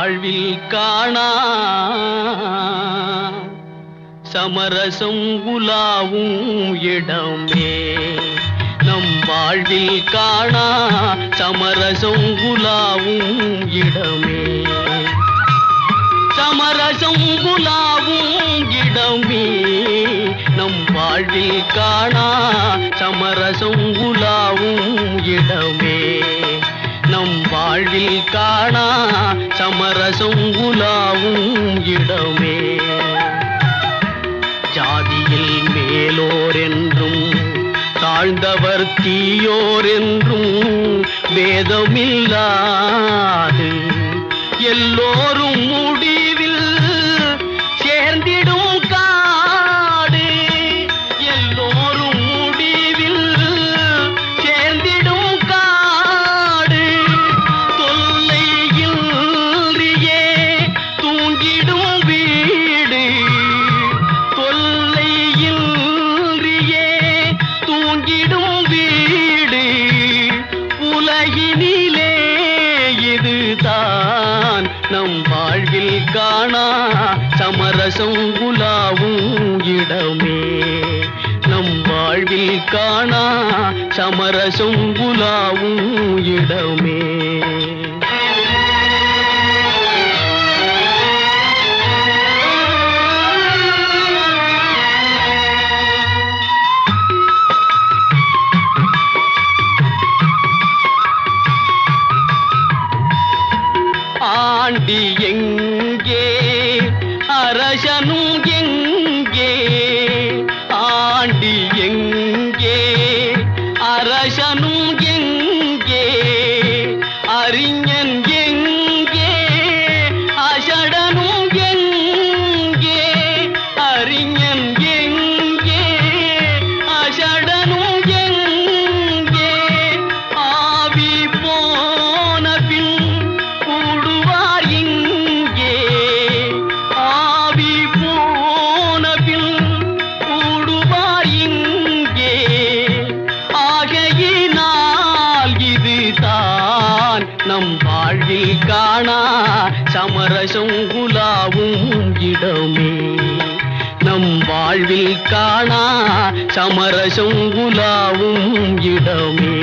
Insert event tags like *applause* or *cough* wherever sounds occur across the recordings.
வாழ்வில் காணா. சமரசம் உலாவும் இடமே. நம் வாழ்வில் காணா. சமரசம் உலாவும் இடமே. சமரசம் குலாவும் இடமே. நம் வாழ்வில் காணா. சமரசம் குலாவும் இடமே. வாழ்வில் காணா சமரசம் உலாவும் இடமே. ஜாதியில் மேலோர் என்றும் தாழ்ந்தவர் தீயோர் என்றும் வேதமில்லாது. எல்லோரும் முடிவு தூங்கிடும் வீடு உலகினிலே இதுதான். நம் வாழ்வில் காணா சமரசம் குலாவும் இடமே. நம் வாழ்வில் காணா சமரசம் குலாவும் இடமே. அறிஞன் சமரசம் குலாவும் இடமே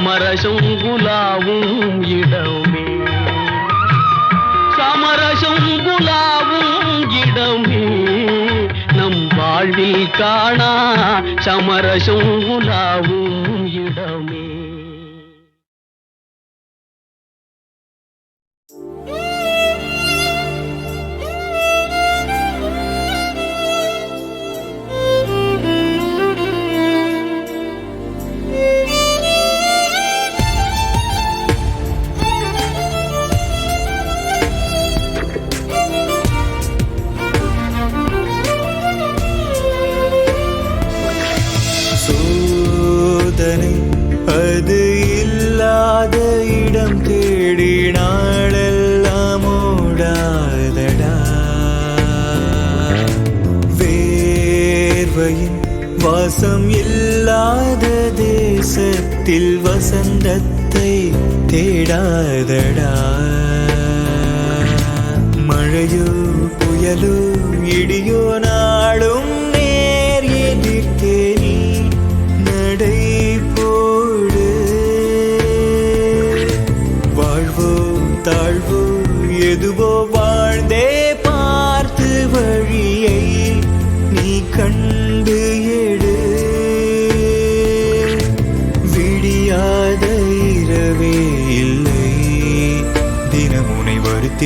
சமரசம் குலாவும் இடமே சமரசம் குலாவும் இடமே நம் வாழ்வில் காணா சமரசம்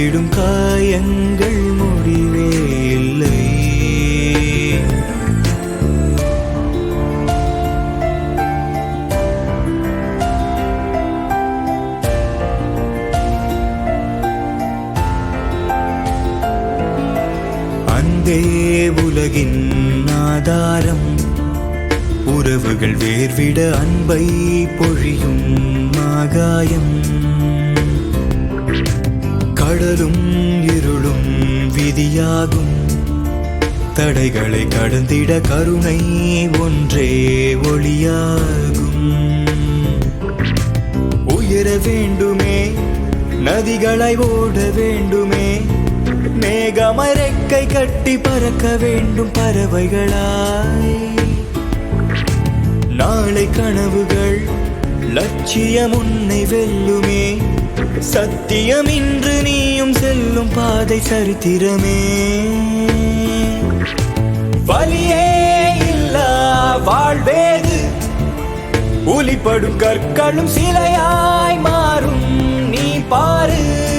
விடும் காயங்கள் முடிவே இல்லை. அந்தே உலகின் ஆதாரம். உறவுகள் வேர்விட அன்பை பொழியும் ஆகாயம். கடலும் இருளும் விதியாகும். தடைகளை கடந்திட கருணை ஒன்றே ஒளியாகும். உயர வேண்டுமே நதிகளை ஓட வேண்டுமே மேகமரைக்கை கட்டி பறக்க வேண்டும் பறவைகளாய். நாளை கனவுகள் லட்சியம் உன்னை வெல்லுமே சத்தியம் இன்று நீயும் செல்லும் பாதை சரித்திரமே. வலியே இல்ல வாழ்வேது. ஒளிப்படும் கற்களும் சிலையாய் மாறும் நீ பாரு.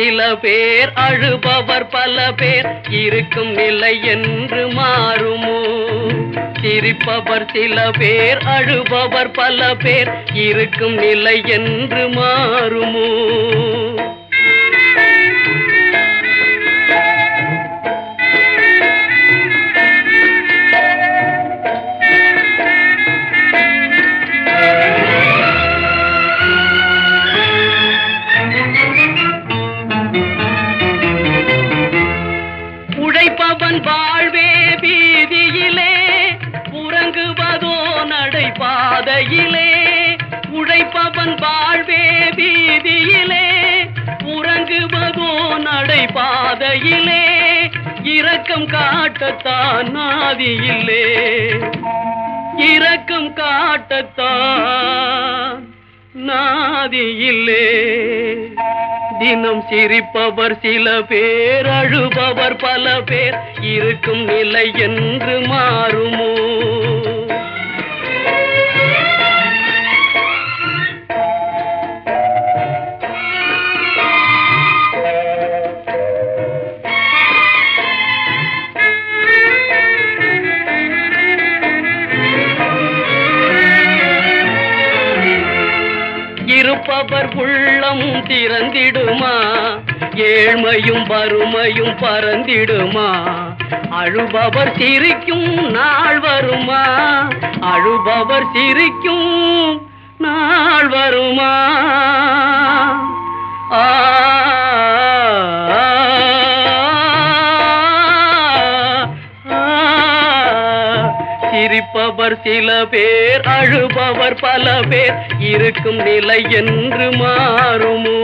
சில பேர் அழுபவர் பல பேர் இருக்கும் நிலை என்று மாறுமோ? சிரிப்பவர் சில பேர் அழுபவர் பல பேர் இருக்கும் நிலை என்று மாறுமோ? சிரிப்பவர் சில பேர் அழுபவர் பல பேர். இருக்கும் நிலை என்று மாறுமோ? ஏழ்மையும் வறுமையும் பறந்திடுமா அழுபவர் சிரிக்கும் நாள் வருமா அழுபவர் சிரிக்கும் நாள் வருமா ஆ சிரிப்பவர் சில பேர் அழுபவர் பல பேர் இருக்கும் நிலை என்று மாறுமோ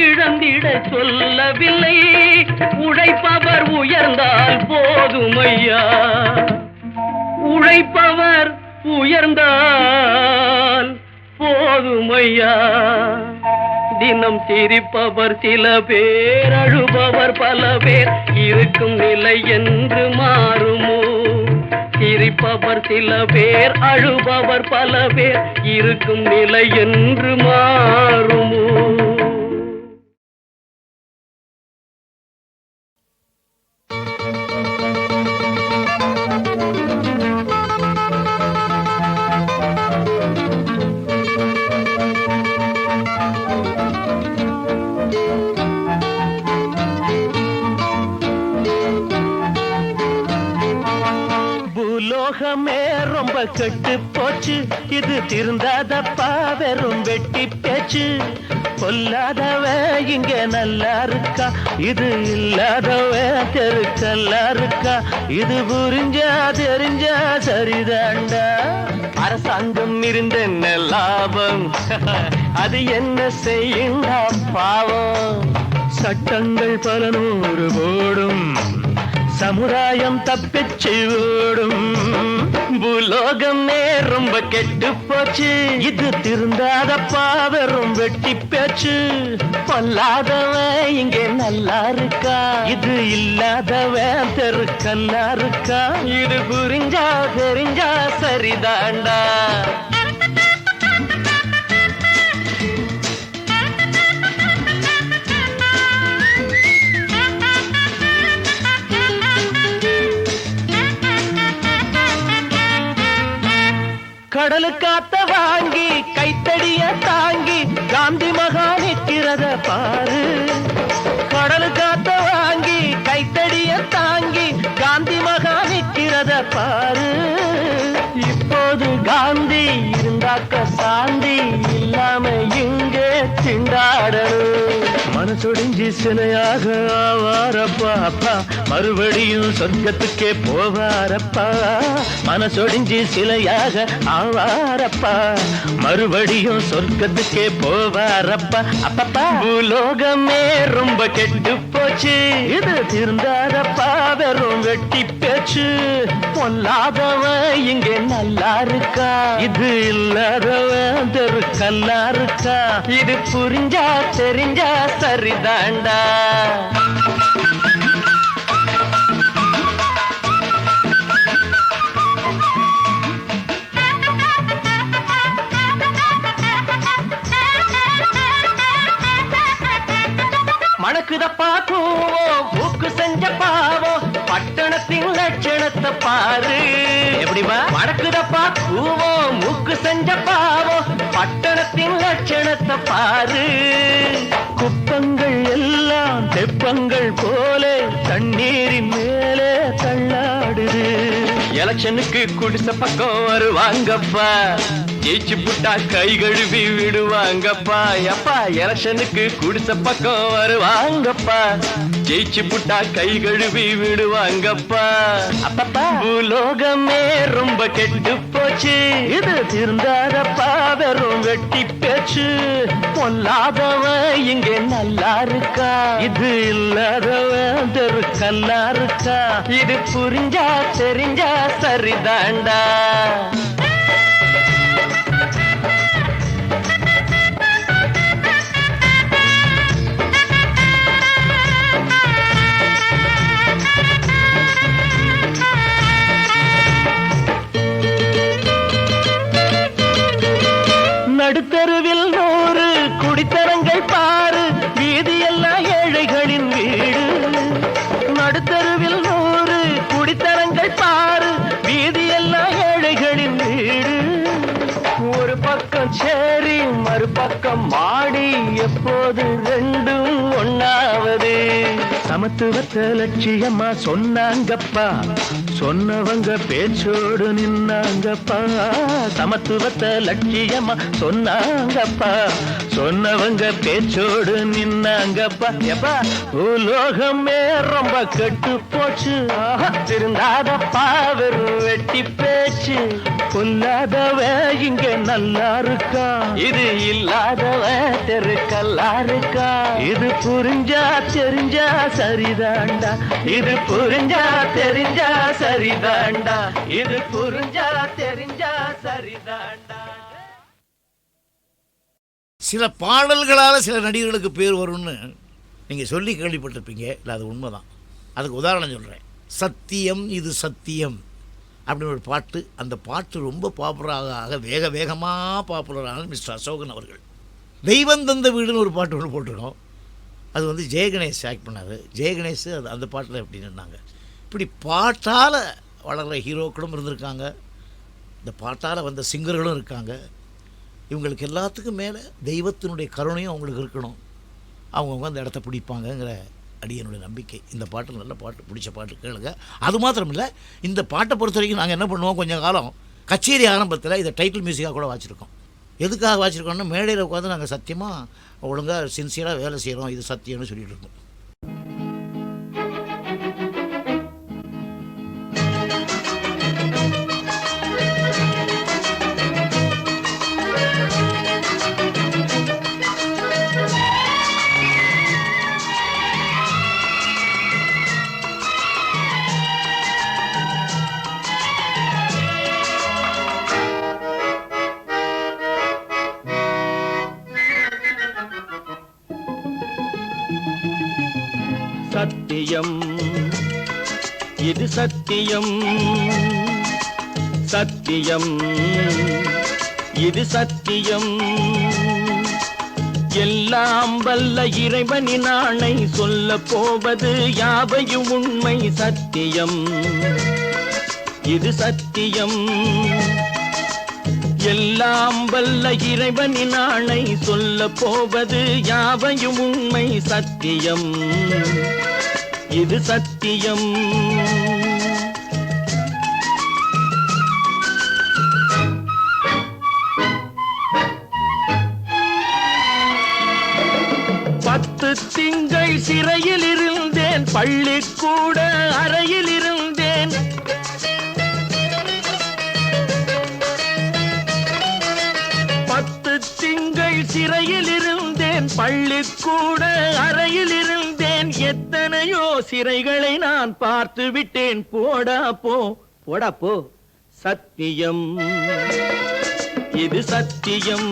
இழந்திட சொல்லவில்லை உழைப்பவர் உயர்ந்தால் போதுமையா? உழைப்பவர் உயர்ந்தால் போதுமையா? தினம் சிரிப்பவர் சில பேர் அழுபவர் பல பேர் இருக்கும் நிலை என்று மாறுமோ? சிரிப்பவர் சில பேர் அழுபவர் பல பேர் இருக்கும் நிலை என்று மாறுமோ? ரொம்ப கெட்டு போச்சு. இது திருந்தாதப்பா வெறும் வெட்டி பேச்சு. கொல்லாதவ இங்க நல்லா இருக்கா? இது இல்லாதவ தெருக்கல்லா இருக்கா? இது புரிஞ்சா தெரிஞ்சா சரிதாண்டா? அரசாங்கம் இருந்த என்ன லாபம்? *laughs* அது என்ன செய்யுண்டா பாவம்? சட்டங்கள் பல நூறு போடும். சமுதாயம் தப்பிச்சு ஓடும். பூலோகமே ரொம்ப கெட்டு போச்சு. இது திருந்தாத பாவரும் வெட்டி பேச்சு. பொல்லாதவன் இங்கே நல்லா இருக்கா? இது இல்லாதவன் கல்லா இருக்கா? இது புரிஞ்சா தெரிஞ்சா சரிதாண்டா. கடலு காத்த வாங்கி கைத்தடிய தாங்கி காந்தி மகா நிற்கிறத பாரு. கடலு காத்த வாங்கி கைத்தடிய தாங்கி காந்தி மகா நிற்கிறத பாரு. இப்போது காந்தி இருந்தாக்க சாந்தி இல்லாம இங்கே திண்டாடணும். மனசொடிஞ்சி சினையாக ஆவாரப்பா அப்பா. மறுபடியும் சொர்க்கத்துக்கே போவாரப்பா. மனசொடிஞ்சி சிலையாக ஆவாரப்பா. மறுபடியும் சொர்க்கத்துக்கே போவாரப்பா. அப்பப்பா. பூலோகமே ரொம்ப கெட்டு போச்சு. இது திருந்தாரப்பா வெறும் வெட்டி பேச்சு. பொல்லாதவன் இங்கே நல்லா இருக்க? இது இல்லாதவன் தெரு கல்லா இருக்கா? இது புரிஞ்சா தெரிஞ்சா சரிதாண்டா? மணக்குதப்பா கூவோம் பட்டணத்தின் லட்சணத்தை பாரு. எப்படிமா மணக்குதப்பா கூவோம் மூக்கு செஞ்ச பாவம் பட்டணத்தின் லட்சணத்தை பாரு. குப்பங்கள் எல்லாம் தெப்பங்கள் போல தண்ணீரின் மேலே தள்ளாடுது. எலெக்ஷனுக்கு குடிச பக்கம் வருவாங்கப்பா. ஜெயிச்சு புட்டா கை கழுவி விடுவாங்கப்பா. எப்பா எலெக்ஷனுக்கு குடிச பக்கம் வருவாங்கப்பா. ஜெயிச்சு புட்டா கை கழுவி விடுவாங்கப்பா. அப்பப்பா. பூலோகமே ரொம்ப கெட்டு போச்சு. இது திருந்தாதப்பா வெறும் வெட்டி பேச்சு. பொல்லாதவன் இங்கே நல்லா இருக்கா? இது இல்லாதவன் தெரு கல்லா இருக்கா? இது புரிஞ்சா தெரிஞ்சா சரிதாண்டா. பக்கம் மாடி எப்போது ரெண்டும் ஒன்னாவது சமத்துவத்தை லட்சியமா சொன்னாங்கப்பா. சொன்னவங்க பேச்சோடு நின்னாங்கப்பா. சமத்துவத்தை லட்சியமா சொன்னாங்கப்பா. சொன்னவங்க பேச்சோடு நின்னாங்கப்பா. எப்பா உலோகமே ரொம்ப கெட்டு போச்சு. திருந்தாதப்பா வெறும் வெட்டி பேச்சு. கொல்லாதவ இங்க நல்லா இருக்கா? இது இல்லாதவ தெருக்கல்லா இருக்கா? இது புரிஞ்சா தெரிஞ்சா சரிதாண்டா? இது புரிஞ்சா தெரிஞ்சா சரிதாண்டா? இது புரிஞ்சா தெரிஞ்சா சரிதாண்டா? சில பாடல்களால் சில நடிகர்களுக்கு பேர் வரும்னு நீங்கள் சொல்லி கேள்விப்பட்டிருப்பீங்க. இல்லை அது உண்மைதான். அதுக்கு உதாரணம் சொல்கிறேன் சத்தியம் இது சத்தியம். அப்படின்னு ஒரு பாட்டு அந்த பாட்டு ரொம்ப பாப்புலராக ஆக வேக வேகமாக பாப்புலரான மிஸ்டர் அசோகன் அவர்கள். தெய்வம் தந்த வீடுன்னு ஒரு பாட்டு ஒன்று போட்டிருக்கோம். அது வந்து ஜெயகணேஷ் ஆக்ட் பண்ணார். ஜெயகணேஷ் அது அந்த பாட்டில் எப்படி நின்னாங்க? இப்படி பாட்டால் வளர்கிற ஹீரோக்களும் இருந்திருக்காங்க. இந்த பாட்டால் வந்த சிங்கர்களும் இருக்காங்க. இவங்களுக்கு எல்லாத்துக்கும் மேலே தெய்வத்தினுடைய கருணையும் அவங்களுக்கு இருக்கணும். அவங்கவுங்க அந்த இடத்த பிடிப்பாங்கங்கிற அடியனுடைய நம்பிக்கை. இந்த பாட்டு நல்ல பாட்டு பிடிச்ச பாட்டு கேளுங்க. அது மாத்திரம் இல்லை இந்த பாட்டை பொறுத்த வரைக்கும் நாங்கள் என்ன பண்ணுவோம்? கொஞ்சம் காலம் கச்சேரி ஆரம்பத்தில் இதை டைட்டில் மியூசிக்காக கூட வச்சுருக்கோம். எதுக்காக வச்சுருக்கோம்னா மேடையில் உட்காந்து நாங்கள் சத்தியமாக ஒழுங்காக சின்சியராக வேலை செய்கிறோம் இது சத்தியம்னு சொல்லிட்டு இருக்கோம். சத்தியம். இது சத்தியம். எல்லாம் வல்ல இறைவனின் ஆணை சொல்ல போவது யாவையும் உண்மை சத்தியம். இது சத்தியம். எல்லாம் வல்ல இறைவனின் ஆணை சொல்ல போவது யாவையும் உண்மை சத்தியம். இது சத்தியம். சிறையில் இருந்தேன் பள்ளிக்கூட அறையில் இருந்தேன். பத்து திங்கள் சிறையில் இருந்தேன் பள்ளிக்கூட அறையில் இருந்தேன். எத்தனையோ சிறைகளை நான் பார்த்து விட்டேன். போடா போ போடா போ. சத்தியம் இது சத்தியம்.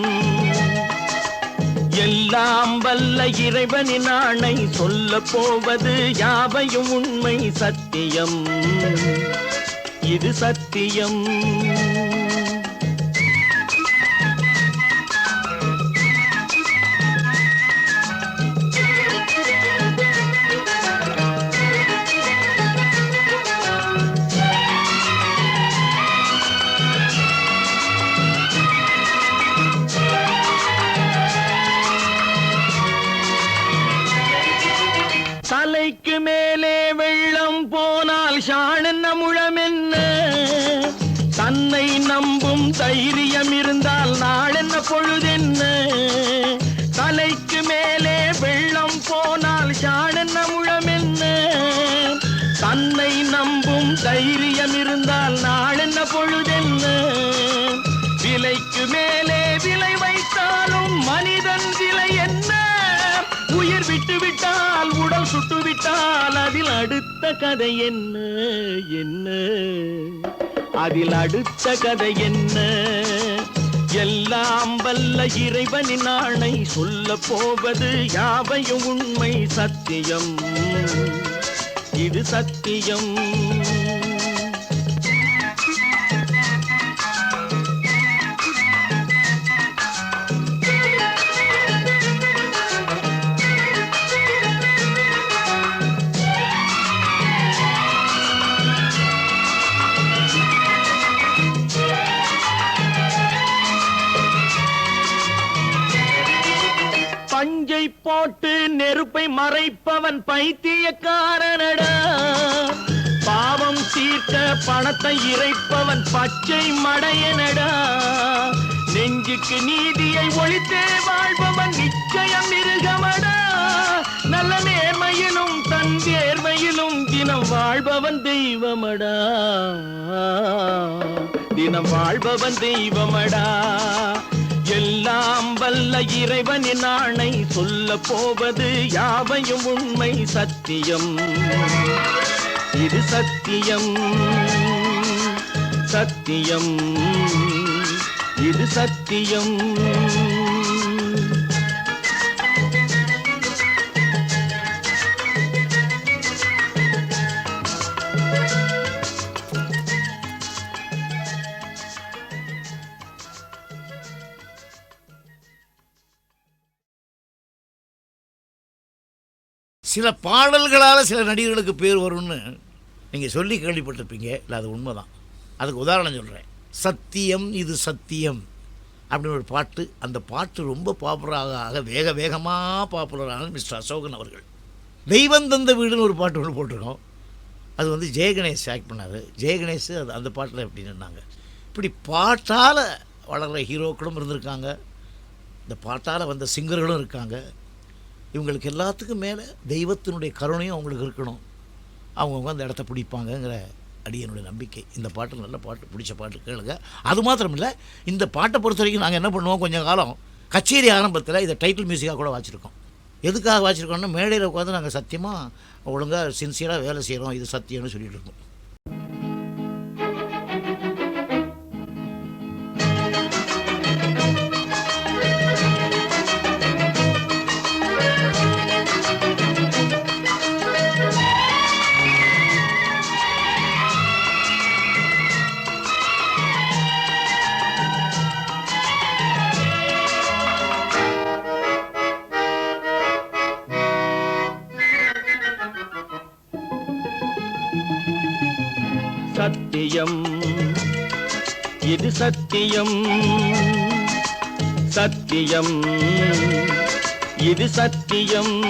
எல்லாம் வல்ல இறைவனின் ஆணை சொல்ல போவது யாவையும் உண்மை சத்தியம். இது சத்தியம். அடுத்த கதை என்ன என்ன? அதில் அடுத்த கதை என்ன? எல்லாம் வல்ல இறைவனின் ஆணை சொல்ல போவது யாவையும் உண்மை சத்தியம். இது சத்தியம். போட்டு நெருப்பை மறைப்பவன் பைத்தியக்காரனடா. பாவம் தீர்க்க பணத்தை இறைப்பவன் பச்சை மடையனடா. நெஞ்சுக்கு நீதியை ஒழித்தே வாழ்பவன் நிச்சயம் இருகமடா நல்ல நேர்மையிலும் தன் தேர்மையிலும் தினம் வாழ்பவன் தெய்வமடா. தினம் வாழ்பவன் தெய்வமடா. எல்லாம் வல்ல இறைவனின் ஆணை சொல்ல போவது யாவையும் உண்மை சத்தியம். இது சத்தியம் சத்தியம் இது சத்தியம். சில பாடல்களால் சில நடிகர்களுக்கு பேர் வரும்னு நீங்கள் சொல்லி கேள்விப்பட்டிருப்பீங்க. இல்லை அது உண்மைதான். அதுக்கு உதாரணம் சொல்கிறேன் சத்தியம் இது சத்தியம் அப்படின்னு ஒரு பாட்டு அந்த பாட்டு ரொம்ப பாப்புலராக ஆக வேக வேகமாக பாப்புலரான மிஸ்டர் அசோகன் அவர்கள். தெய்வம் தந்த வீடுன்னு ஒரு பாட்டு ஒன்று போட்டிருக்கோம். அது வந்து ஜெயகணேஷ் ஆக்ட் பண்ணார். ஜெயகணேஷ் அது அந்த பாட்டில் எப்படி நின்னாங்க? இப்படி பாட்டால் வளர்கிற ஹீரோக்களும் இருந்திருக்காங்க. இந்த பாட்டால் வந்த சிங்கர்களும் இருக்காங்க. இவங்களுக்கு எல்லாத்துக்கும் மேலே தெய்வத்தினுடைய கருணையும் அவங்களுக்கு இருக்கணும். அவங்கவுங்க அந்த இடத்த பிடிப்பாங்கங்கிற அடியனுடைய நம்பிக்கை. இந்த பாட்டு நல்ல பாட்டு பிடிச்ச பாட்டு கேளுங்க. அது மாத்திரம் இல்லை இந்த பாட்டை பொறுத்த வரைக்கும் நாங்கள் என்ன பண்ணுவோம்? கொஞ்சம் காலம் கச்சேரி ஆரம்பத்தில் இதை டைட்டில் மியூசிக்காக கூட வச்சுருக்கோம். எதுக்காக வாச்சிருக்கோம்னா மேடையில் உட்காந்து நாங்கள் சத்தியமாக ஒழுங்காக சின்சியராக வேலை செய்கிறோம் இது சத்தியம்னு சொல்லிட்டு இருக்கோம். சத்தியம். இது சத்தியம். சத்தியம். இது சத்தியம்.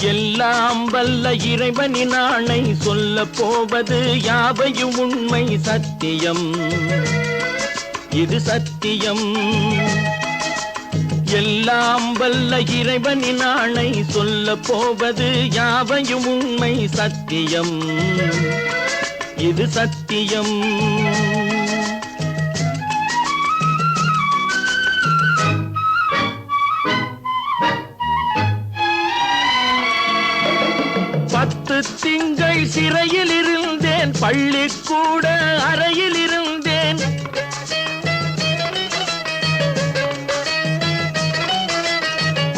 எல்லாம் வல்ல இறைவனின் ஆணை சொல்ல போவது யாவையும் உண்மை சத்தியம். இது சத்தியம். எல்லாம் வல்ல இறைவனின் ஆணை சொல்ல போவது யாவையும் உண்மை சத்தியம். இது சத்தியம். பத்து திங்கள் சிறையில் இருந்தேன் பள்ளிக்கூட அறையில் இருந்தேன்.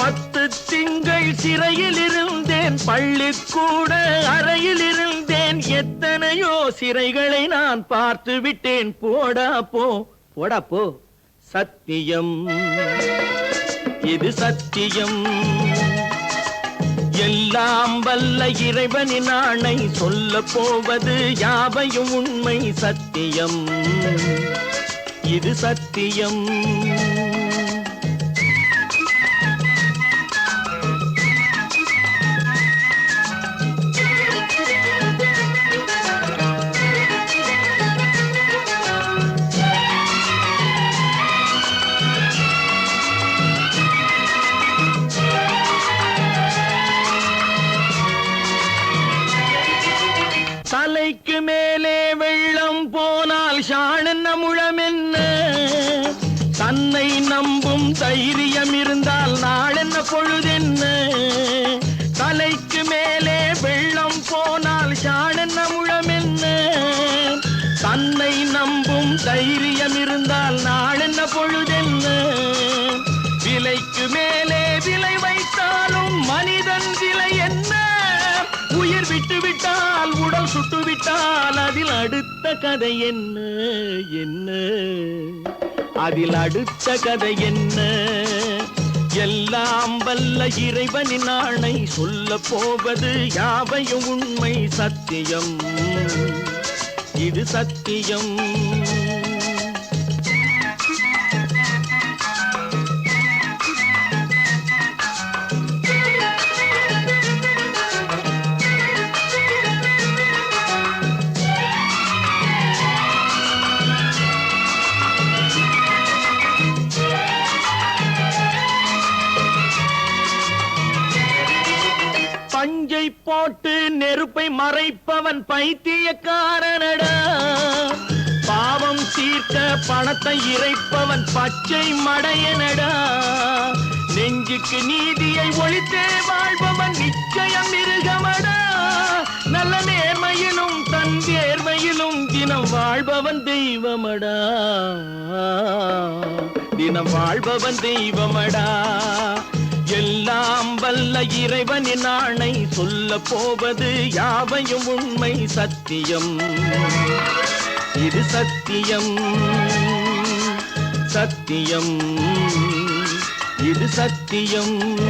பத்து திங்கள் சிறையில் இருந்தேன் பள்ளிக்கூட அறையில் இருந்தேன். எத்தனையோ சிறைகளை நான் பார்த்து விட்டேன். போடா போ போடா போ. சத்தியம் இது சத்தியம். எல்லாம் வல்ல இறைவனின் ஆணை சொல்ல போவது யாவையும் உண்மை சத்தியம். இது சத்தியம். தைரியம் இருந்தால் நாளென்ன பொழுதென்ன? தலைக்கு மேலே வெள்ளம் போனால் ஷாணென்ன முழமென்ன? தன்னை நம்பும் தைரியம் இருந்தால் நாளென்ன பொழுதென்ன? விலைக்கு மேலே விலை வைத்தாலும் மனிதன் விலை என்ன? உயிர் விட்டு விட்டால் உடல் சுட்டு விட்டால் அதில் அடுத்த கதை என்ன? என்ன? அதில் அடுத்த கதை என்ன? எல்லாம் வல்ல இறைவனின் ஆணை சொல்ல போவது யாவையும் உண்மை சத்தியம். இது சத்தியம். போட்டு நெருப்பை மறைப்பவன் பைத்தியக்காரனடா. பாவம் தீர்க்க பணத்தை இறைப்பவன் பச்சை மடையனடா. நெஞ்சுக்கு நீதியை ஒழித்தே வாழ்பவன் நிச்சயம் மிருகமடா. நல்ல நேர்மையிலும் தன் தேர்மையிலும் தினம் வாழ்பவன் தெய்வமடா. தினம் வாழ்பவன் தெய்வமடா. எல்லாம் வல்ல இறைவனின் ஆணை சொல்ல போவது யாவையும் உண்மை சத்தியம். இது சத்தியம் சத்தியம். இது சத்தியம்.